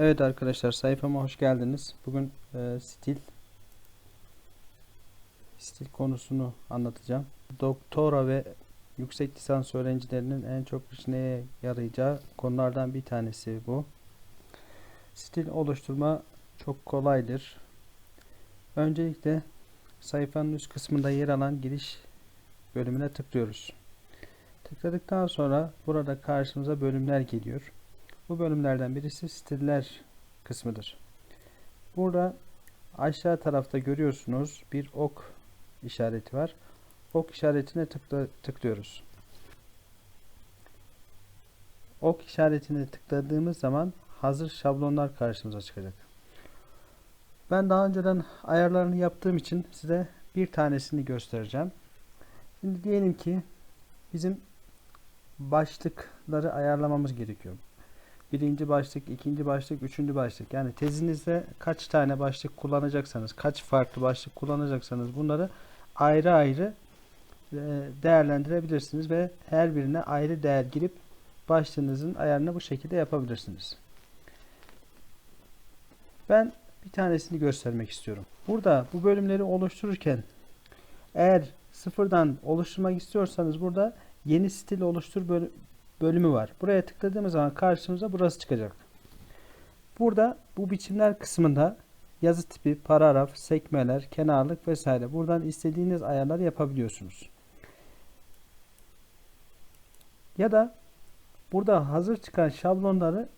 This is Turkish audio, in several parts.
Evet arkadaşlar sayfama hoş geldiniz. Bugün e, stil stil konusunu anlatacağım. Doktora ve yüksek lisans öğrencilerinin en çok işine yarayacağı konulardan bir tanesi bu. Stil oluşturma çok kolaydır. Öncelikle sayfanın üst kısmında yer alan giriş bölümüne tıklıyoruz. Tıkladıktan sonra burada karşımıza bölümler geliyor. Bu bölümlerden birisi stiller kısmıdır. Burada aşağı tarafta görüyorsunuz bir ok işareti var. Ok işaretine tıkla, tıklıyoruz. Ok işaretine tıkladığımız zaman hazır şablonlar karşımıza çıkacak. Ben daha önceden ayarlarını yaptığım için size bir tanesini göstereceğim. Şimdi diyelim ki bizim başlıkları ayarlamamız gerekiyor. Birinci başlık, ikinci başlık, üçüncü başlık. Yani tezinizde kaç tane başlık kullanacaksanız, kaç farklı başlık kullanacaksanız bunları ayrı ayrı e, değerlendirebilirsiniz ve her birine ayrı değer girip başlığınızın ayarını bu şekilde yapabilirsiniz. Ben bir tanesini göstermek istiyorum. Burada bu bölümleri oluştururken eğer sıfırdan oluşturmak istiyorsanız burada yeni stil oluştur bölümü var. Buraya tıkladığımız zaman karşımıza burası çıkacak. Burada bu biçimler kısmında yazı tipi, paragraf, sekmeler, kenarlık vesaire buradan istediğiniz ayarları yapabiliyorsunuz. Ya da burada hazır çıkan şablonları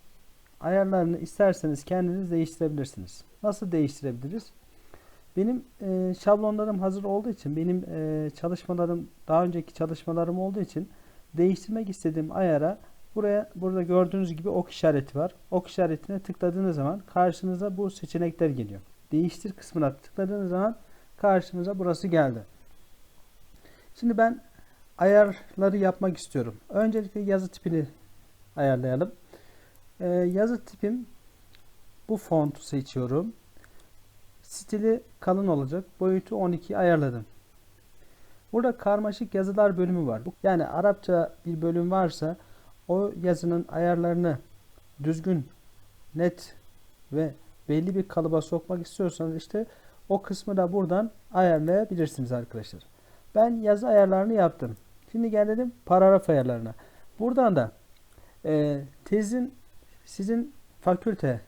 ayarlarını isterseniz kendiniz değiştirebilirsiniz. Nasıl değiştirebiliriz? Benim e, şablonlarım hazır olduğu için, benim e, çalışmalarım, daha önceki çalışmalarım olduğu için değiştirmek istediğim ayara buraya burada gördüğünüz gibi ok işareti var. Ok işaretine tıkladığınız zaman karşınıza bu seçenekler geliyor. Değiştir kısmına tıkladığınız zaman karşınıza burası geldi. Şimdi ben ayarları yapmak istiyorum. Öncelikle yazı tipini ayarlayalım. Ee, yazı tipim bu fontu seçiyorum. Stili kalın olacak. Boyutu 12 ayarladım. Burada karmaşık yazılar bölümü var. Yani Arapça bir bölüm varsa o yazının ayarlarını düzgün, net ve belli bir kalıba sokmak istiyorsanız işte o kısmı da buradan ayarlayabilirsiniz arkadaşlar. Ben yazı ayarlarını yaptım. Şimdi gelelim paragraf ayarlarına. Buradan da e, tezin sizin fakülte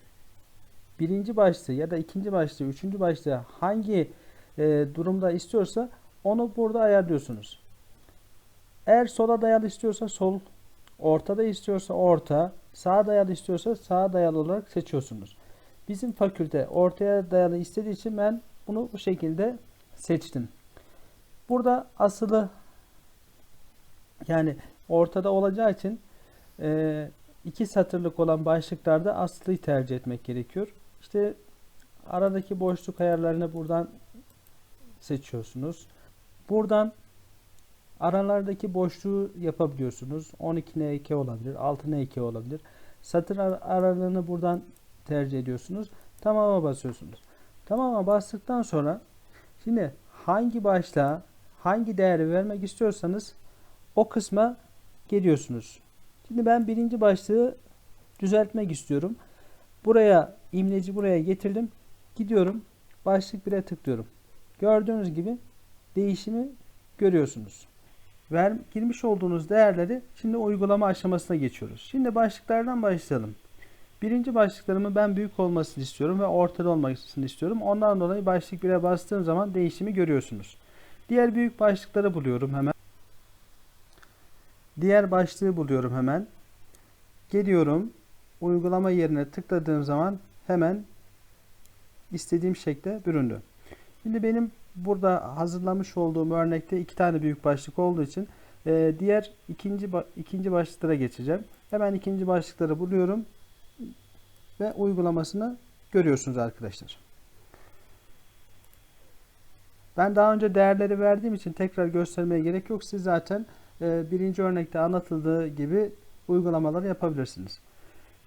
birinci başlığı ya da ikinci başlığı, üçüncü başlığı hangi e, durumda istiyorsa onu burada ayarlıyorsunuz. Eğer sola dayalı istiyorsa sol, ortada istiyorsa orta, sağa dayalı istiyorsa sağa dayalı olarak seçiyorsunuz. Bizim fakülte ortaya dayalı istediği için ben bunu bu şekilde seçtim. Burada asılı yani ortada olacağı için e, iki satırlık olan başlıklarda asılıyı tercih etmek gerekiyor. İşte aradaki boşluk ayarlarını buradan seçiyorsunuz. Buradan aralardaki boşluğu yapabiliyorsunuz. 12 N2 olabilir, 6 N2 olabilir. Satır ar- aralığını buradan tercih ediyorsunuz. Tamama basıyorsunuz. Tamama bastıktan sonra şimdi hangi başlığa hangi değeri vermek istiyorsanız o kısma geliyorsunuz. Şimdi ben birinci başlığı düzeltmek istiyorum. Buraya imleci buraya getirdim. Gidiyorum. Başlık 1'e tıklıyorum. Gördüğünüz gibi değişimi görüyorsunuz. Ver, girmiş olduğunuz değerleri şimdi uygulama aşamasına geçiyoruz. Şimdi başlıklardan başlayalım. Birinci başlıklarımı ben büyük olmasını istiyorum ve ortada olmasını istiyorum. Ondan dolayı başlık 1'e bastığım zaman değişimi görüyorsunuz. Diğer büyük başlıkları buluyorum hemen. Diğer başlığı buluyorum hemen. Geliyorum. Uygulama yerine tıkladığım zaman hemen istediğim şekle büründü. Şimdi benim burada hazırlamış olduğum örnekte iki tane büyük başlık olduğu için e, diğer ikinci ikinci başlıklara geçeceğim. Hemen ikinci başlıkları buluyorum ve uygulamasını görüyorsunuz arkadaşlar. Ben daha önce değerleri verdiğim için tekrar göstermeye gerek yok. Siz zaten e, birinci örnekte anlatıldığı gibi uygulamaları yapabilirsiniz.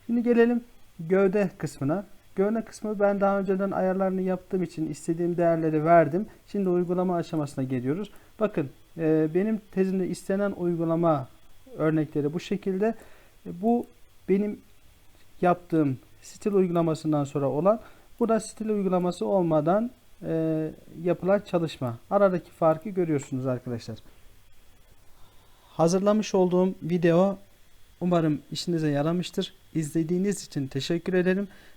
Şimdi gelelim gövde kısmına. Gövde kısmı ben daha önceden ayarlarını yaptığım için istediğim değerleri verdim. Şimdi uygulama aşamasına geliyoruz. Bakın e, benim tezimde istenen uygulama örnekleri bu şekilde. E, bu benim yaptığım stil uygulamasından sonra olan. Bu da stil uygulaması olmadan e, yapılan çalışma. Aradaki farkı görüyorsunuz arkadaşlar. Hazırlamış olduğum video umarım işinize yaramıştır. İzlediğiniz için teşekkür ederim.